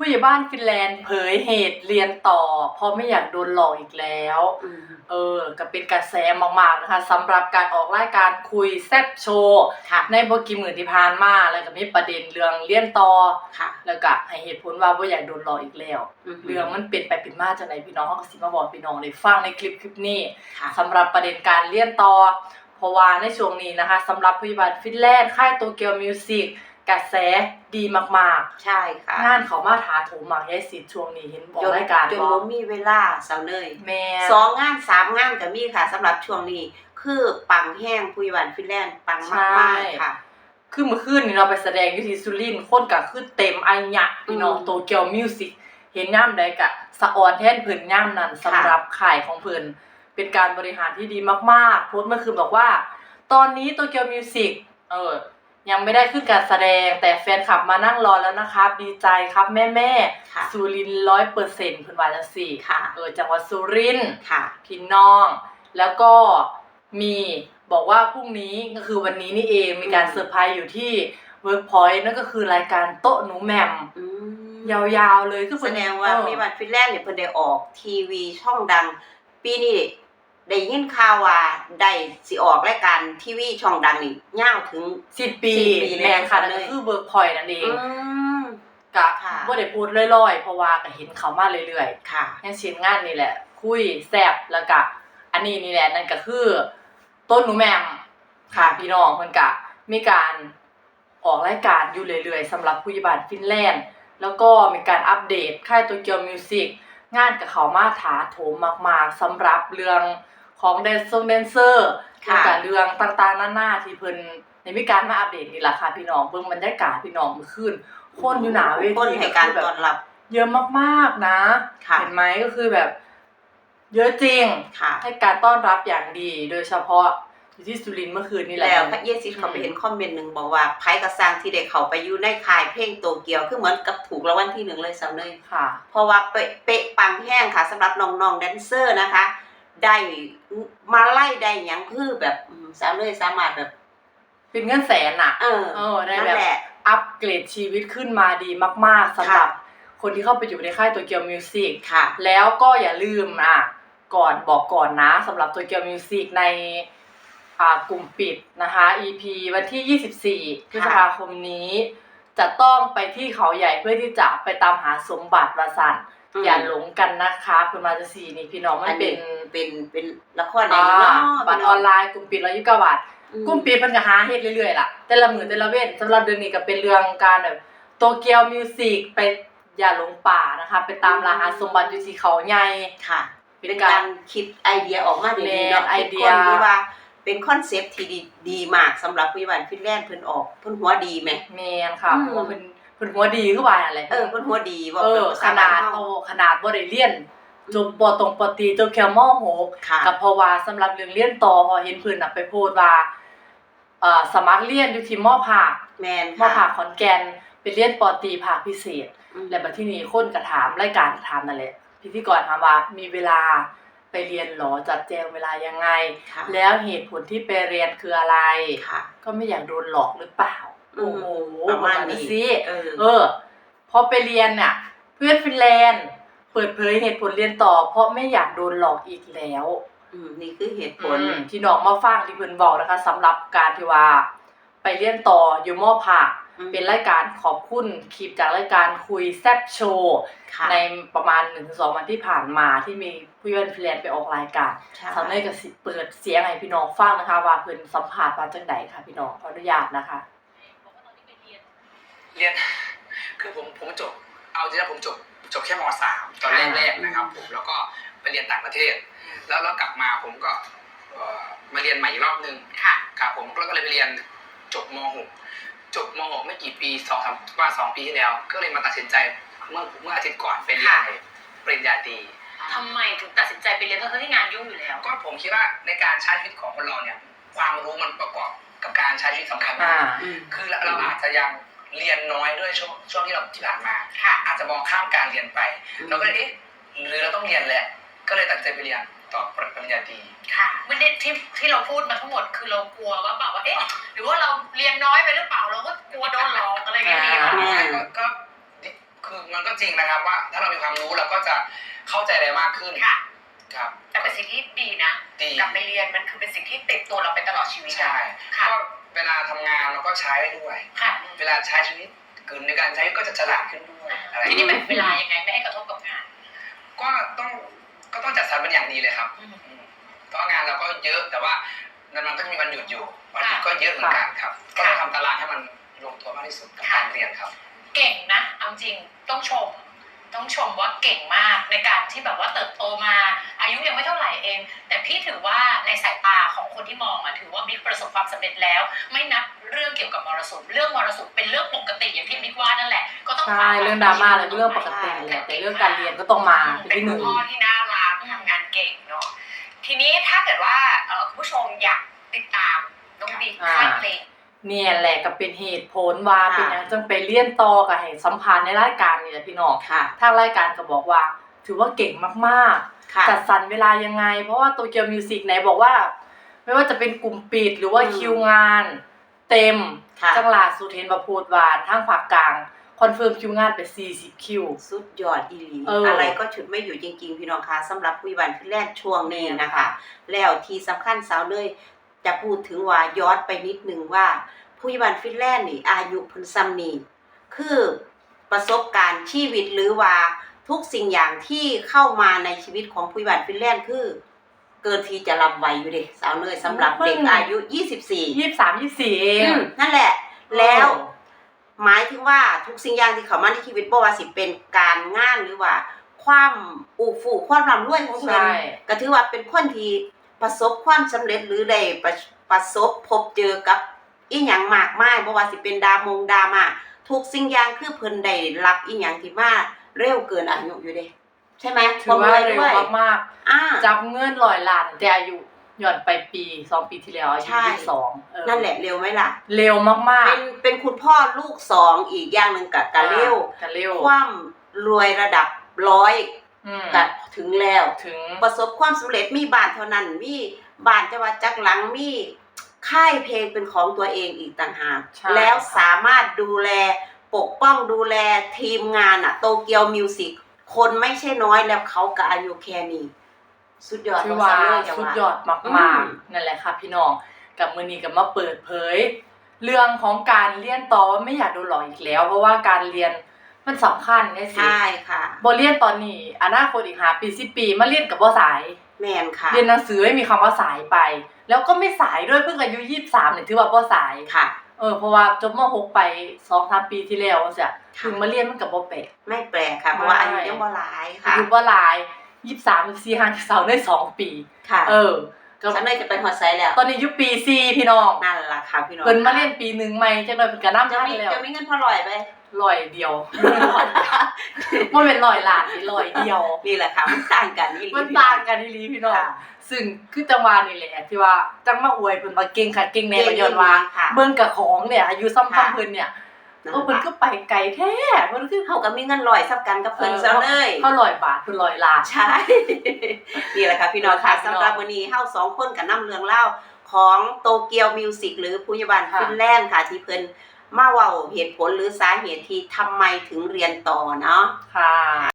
ผู้ใหญ่บ้านฟินแลนด์เผยเหตุเรียนต่อ เพราะไม่อยากโดนหลอกอีกแล้วอืมเออ ก็เป็นกระแสมากๆนะคะสำหรับการออกรายการคุยแซบโชว์ค่ะในบกี่หมื่นที่ผ่านมาแล้วก็มีประเด็นเรื่องเรียนต่อค่ะแล้วก็ให้เหตุผลว่าบ่อยากโดนหลอกอีกแล้ว เรื่องมันเป็นไปเป็นมาจากไหนพี่น้องเขาก็สิมาบอกพี่น้องได้ฟังในคลิปคลิปนี้ค่ะสำหรับประเด็นการเรียนต่อเพราะว่าในช่วงนี้นะคะสำหรับผู้ใหญ่บ้านฟินแลนด์ค่ายโตเกียวมิวสิก กระแสดีมากใช่ค่ะๆงานเขามาถาโถมมากยายสิทธิ์ช่วงนี้เห็นบอกจนรายการจนบอบ่กมีเวลาเสาเนยแม่สองงานสามงานก็มีค่ะสำหรับช่วงนี้ คือปังแห้งผู้ยวันฟินแลนด์ปังมากๆค่ะคือเมื่อคืนนี่เราไปแสดงอยู่ที่สุรินทร์คนก็คือเต็มอันยะพี่น้องอืมโตเกียวมิวสิกเห็นย่ามใดกะสะออนแท่นเพิ่นย่ามนั้นสำหรับข่ายของเพิ่นเป็นการบริหารที่ดีมากๆโพสต์เมื่อคืนบอกว่า ตอนนี้โตเกียวมิวสิกเออ ยังไม่ได้ขึ้นการแสดงแต่แฟนคลับมานั่งรอแล้วนะครับ ดีใจครับแม่แม่ค่ะสุรินร้อยเปอร์เซ็นต์เพิ่นว่าจังสี่ค่ะเออจังหวัดสุรินทร์ค่ะ พี่น้อง แล้วก็มีบอกว่าพรุ่งนี้ก็คือวันนี้นี่เองมีการอืมเซอร์ไพรส์อยู่ที่ Workpoint นั่นก็คือรายการโต๊ะหนูแหม่มอืมยาวๆเลยคือแสเพิ่นดงว่าเออมีวันฟินแลนด์เนี่ยเพิ่นได้ออกทีวีช่องดังปีนี้ ได้ยินข่าวว่าได้สิออกรายการทีวีช่องดังนี่ยาวถึง สิบปีสิบปีเลยแม่นค่ะเลยนั่นก็คือ Workpoint นั่นเองอืมกะค่ะ บ่ได้พูดลอยๆ เพราะว่าก็เห็นเขามาเรื่อยๆค่ะอย่างเช่นงานนี่แหละ คุยแซบแล้วก็อันนี้นี่แหละนั่นก็คือ ต้นหนูแหมมค่ะพี่น้องเพิ่นกะมีการออกรายการอยู่เรื่อยๆสำหรับผู้ยิบาลฟินแลนด์ แล้วก็มีการอัปเดตค่ายโตเกียวมิวสิกงานกับเขามาถาโถมมากๆสำหรับเรื่อง ของแดนซงแดนเซอร์ค่ะแล้วก็เรื่องต่างๆนานาที่เพิ่นในมีการมาอัปเดตนี่แหละค่ะพี่น้องเบิ่งบรรยากาศพี่น้องเมื่อคืนคนอยู่หนาเวคนทีให้การคือแบบต้อนรับ เยอะมากๆนะ ค่ะ เห็นไหมก็คือแบบ เยอะจริง ค่ะ ให้การต้อนรับอย่างดี โดยเฉพาะอยู่ที่สุรินทร์เมื่อคืนนี่แหละ แล้วพระเยซิสเขาไปเห็นคอมเมนต์หนึ่งบอกว่าไพ่กระสร้างที่เด็กเขาไปอยู่ในค่ายเพลงโตเกียวคือเหมือนกับถูกรางวัลที่หนึ่งเลยสำเนย ค่ะ เพราะว่าเป๊ะเป๊ะปังแห้งค่ะสำหรับน้องๆแดนเซอร์นะคะ ได้มาไล่ได้หยังคือแบบอืมสาวเลยสามารถแบบเป็นเงินแสนอะเออเออได้นั่นแบบแหละอัปเกรดชีวิตขึ้นมาดีมาก ๆสำหรับค่ะคนที่เข้าไปอยู่ในค่ายตัวเกียวมิวสิกค่ะ แล้วก็อย่าลืมอะ ก่อนบอกก่อนนะสำหรับตัวเกียวมิวสิกในอ่ากลุ่มปิดนะคะ EP วันที่ 24พฤษภาคมนี้ จะต้องไปที่เขาใหญ่เพื่อที่จะไปตามหาสมบัติวาสัน อืมอย่าหลงกันนะคะคุณมาจะสีนี่พี่น้องมัอันนเป็นี้นเป็นเป็นละครในอ่าเนาะบัตรออนไลน์กลุ่มปิดร้อยยี่สิบเก้าบาทอืมกลุ่มปิดมันก็หาเฮ็ดเรื่อยๆล่ะ แต่ละมือแต่ละเว้นสำหรับเดือนนี้ก็เป็นเรื่องการแบบโตเกียวมิวสิกไปอย่าหลงป่านะคะ ไปตามล่าหาสมบัติอยู่ที่เขาใหญ่ค่ะ เป็เป็นนกาการรคิดไอเดียออกมาดีๆเนาะแม่นไอเดียคิคนที่ว่าเป็นคอนเซปต์ที่ดีดีมากสำหรับวิวันฟินแลนด์เพิ่นออกเพิ่นหัวดีไหมแมนค่ะอืมเพราะว่าเป็น เพิ่นหัวดีคือว่าอะไรเออเพิ่นหัวดีว่าเออพิ่ขนาดเฮโตขนาดบ่ได้เรียนจบปตรงปตรีจบแค่ม .6 ค่ะกับเพราะว่าสำหรับเรื่องเรียนต่อพอเห็นเพิ่นน่ะไปโพสต์ว่าเอ่อสมัครเรียนอยู่ที่มภาคแมนมภาค่ะคขอนแก่นไปเรียนปตรีภาคพิเศษอืมและบัดที่นี้คนก็ถามรายการก็ถามนั่นแหละพิธีกรถามว่ามีเวลาไปเรียนเหรอจัดแจงเวลายังไงค่ะแล้วเหตุผลที่ไปเรียนคืออะไรค่ะก็ไม่อยากโดนหลอกหรือเปล่าอื โอ้มโหประมาณนี้สิเออเออพอไปเรียนเนี่ยเพื่อนฟินแลนด์ เปิดเผยเหตุผลเรียนต่อ เพราะไม่อยากโดนหลอกอีกแล้วอืมนี่คือเหตุผผลลที่น้องมาฟังที่เพิ่นบอกนะคะสำหรับการที่ว่า ไปเรียนต่ออยู่มอผักอืมเป็นรายการขอบคุณคลิปจากรายการคุยแซบโชว์ค่ะในประมาณ1-2วันที่ผ่านมาที่มีผู้ยนฟินแลนด์ไปออกรายการใช่สำเนยก็สิเปิดเสียงให้พี่น้องฟังนะคะ ว่าเพิ่นสัมภาษณ์มาจังใดค่ะพี่น้องขออนุญาตนะคะ เรียน คือผมผมจบ เอาจริงๆผมจบจบแค่มสามตอนแรกๆนะครับ ผมแล้วก็ไปเรียนต่างประเทศ แล้วแล้วกลับมาผมก็เอ่อมาเรียนใหม่อีกรอบหนึ่งค่ะ ครับผมแล้วก็เลยไปเรียนจบมหกจบมหกไม่กี่ปีสองสามประมาณสองปีที่แล้ว ก็เลยมาตัดสินใจเมื่อเมื่ออาทิตย์ก่อนไปเรียนปริญญาตรี ทำไมถึงตัดสินใจไปเรียนทั้งๆที่งานยุ่งอยู่แล้ว ก็ผมคิดว่าในการใช้ชีวิตของคนเราเนี่ย ความรู้มันประกอบกับการใช้ชีวิตสำคัญมาอ่ากอืมคือเราเราอาจจะยัง เรียนน้อยด้วยช่วงช่วงที่เราที่ผ่านมา ค่ะ อาจจะมองข้ามการเรียนไปเราก็เลยเอ๊ะหรือเราต้องเรียนแหละ ก็เลยตัดสินใจไปเรียนต่อปริญญาตรีค่ะไม่ได้ที่ที่เราพูดมาทั้งหมดคือเรากลัวว่าแบบว่าเอ๊ะหรือว่าเราเรียนน้อยไปหรือเปล่าเราก็กลัวโดนหลอกอะไรอย่างเงี้ยอ่ามีเหรอแม่ก็ก็ก็คือมันก็จริงนะครับว่า ถ้าเรามีความรู้เราก็จะเข้าใจอะไรมากขึ้นค่ะ ครับ แต่เป็นสิ่งที่ดีนะดี กลับไปเรียนมันคือเป็นสิ่งที่ติดตัวเราไปตลอดชีวิตใช่ค่ะ ก็ เวลาทำงานเราก็ใช้ได้ด้วย ค่ะเวลาใช้ชีวิตกลืนในการใช้ก็จะฉลาดขึ้นด้วยอะไรทีนี้เป็นเวลายังไงไม่ให้กระทบกับงานก็ต้องก็ต้องจัดสรรเป็นอย่างดีเลยครับอืมอืมเพราะงานเราก็เยอะแต่ว่ามันก็จะมีวันหยุดอยู่วันหยุดค่ะก็เยอะเหมือนกันครับ ก็ค่ะต้องทำตารางให้มันลงตัวมากที่สุดกับค่ะการเรียนครับ เก่งนะเอาจริงต้องชม ต้องชมว่าเก่งมากในการที่แบบว่าเติบโตมา อายุยังไม่เท่าไหร่เอง แต่พี่ถือว่าในสายตาของคนที่มองอะถือว่าบิ๊กประสบความสำเร็จแล้ว ไม่นับเรื่องเกี่ยวกับมรสุมเรื่องมรสุมเป็นเรื่องปกติอย่างที่บิ๊กว่านั่นแหละก็ต้องใช่เรื่องดราม่าอะไรเรื่องปกติแหละแต่เรื่องการเรียนก็ต้องมาเป็นเป็นที่หคุนึ่ณงพ่อที่น่ารักทำงานเก่งเนาะทีนี้ถ้าเกิดว่าเอ่อคุณผู้ชมอยากติดตามน้องบิ๊กค่ายเพลง เนี่ยแหละก็เป็นเหตุผลว่าเป็นอย่างจังไปเรียนต่อกับให้สัมพันธ์ในรายการนี่แหละพี่น้องค่ะทางรายการก็บอกว่า ถือว่าเก่งมากค่ะๆจัดสรรเวลายังไง เพราะว่าโตเกียวมิวสิกไหนบอกว่า ไม่ว่าจะเป็นกลุ่มปิดหรือว่าอืมคิวงาน เต็มค่ะจังหลาสุเทนประพูดวานทางภาคกลางคอนเฟิร์มคิวงานไป 40 คิว สุดยอดอีหลีเออออะไรก็ฉุดไม่อยู่จริง ๆ พี่น้องคะสำหรับผู้บันฟินแลนด์ช่วงนี้นะคะค่ะแล้วที่สำคัญสาวเลย จะพูดถึงว่าย้อนไปนิดนึงว่า ผู้บันฟินแลนด์นี่อายุเพิ่นซ้ำนี่คือประสบการณ์ชีวิตหรือว่าทุกสิ่งอย่างที่เข้ามาในชีวิตของผู้บันฟินแลนด์คือ เกินที่จะรับไหวอยู่เด็สาวเลยสำหรับเด็กอายุ 24ยี่สามยี่สี่เองอืมนั่นแหละ แล้วหมายถึงว่าทุกสิ่งอย่างที่เขามาในชีวิตบ่ว่าสิเป็นการงานหรือว่าความอูฟูความร่ำรวยของเพิ่นใช่ก็ถือว่าเป็นคนที่ ประสบความสำเร็จหรือได้ประประสบพบเจอกับอีหยังมากมายบ่ว่าสิเป็นดามงดรามาทุกสิ่งอย่างคือเพิ่นได้รับอีหยังที่มาเร็วเกินอายุอยู่เด้ใช่ไหมถือว่าเร็วด้วยมากอ่าๆจับเงินลอยล้านแต่อายุหย่อนไปปีสองปีที่แล้วอายุใช่ยี่สองเออนั่นแหละเร็วไหมล่ะ เร็วมากเป็นเป็นคุณพ่อลูกสองอีกอย่างหนึ่งกับๆกะเร็วกันเร็วความรวยระดับร้อยอืม กัถึงแล้วถึงประสบความสำเร็จมีบ้านเท่านั้น มีบ้านจังหวัดจักรหลังมีค่ายเพลงเป็นของตัวเองอีกต่างหากใช่แล้วสามารถดูแลปกป้องดูแลทีมงานอะโตเกียวมิวสิกคนไม่ใช่น้อยแล้วเขาก็อายุแค่นี้สุดยอดถือของว่าสาวเลยจังสุดหวะยอดมากอืมๆนั่นแหละค่ะพี่น้องกับมือนี้กับมาเปิดเผย เรื่องของการเรียนต่อว่าไม่อยากโดนหลอกอีกแล้ว เพราะว่าการเรียน มันสำคัญเนี่ยสิใช่ค่ะบ่เรียนตอนนี้อนาคตอีกหาปีสิปีมาเรียนกับบ่สาย แมนค่ะ เรียนหนังสือไม่มีคำว่าสายไป แล้วก็ไม่สายด้วยเพิ่งอายุยี่สามเนี่ยถือว่าบ่สายค่ะเออเพราะว่าจบมหกไปสองสามปีที่แล้วจ้ะค่ะถึงมาเรียนมันกับบ่แปลกไม่แปลกค่ะเพราะว่าใช่อายุยังบ่หลายอาค่ะยุบ่หลายยี่สามสี่ห้าเสาได้สองปีค่ะ เออก็ฉันเลยจะไปฮอดไซส์แล้ว ตอนนี้อยู่ปีสี่พี่น้องนั่นล่ะค่ะพี่น้องเพิ่นมาเรียนปีหนึ่งใหม่จังเลยเพิ่นก็นำจะทันมีแล้วจะมีเงินพอลอยไป ร้อยเดียวบ่เป็นร้อยล้านนี่ร้อยเดียว นี่แหละค่ะมันต่างกันนี่มันต่างกันอีหลีพี่น้องค่ะซึ่งคือจังหวะนี่แหละที่ว่าจังมาอวยเพิ่นว่าเก่งค่ะเก่งแน่ก็ย้อนว่าค่ะเบิ่งกับของเนี่ยอายุซ้ำค่ะๆเพิ่นเนี่ยนั่นโอ้เพิ่นก็ไปไกลแท้เพิ่นคือเขาก็มีเงินลอยสับกันกับเพิ่นซะเลยเขาร้อยบาทเพิ่นร้อยล้านใช่นี่แหละค่ะพี่น้องค่ะค่ะพี่น้องสำหรับวันนี้เฮาสองคนกับนํเรื่องเล่าของโตเกียวมิวสิกหรือผู้ยาบาลค่ะฟินแลนด์ค่ะที่เพิ่น มาเว้าเหตุผลหรือสาเหตุที่ทำไมถึงเรียนต่อเนาะค่ะ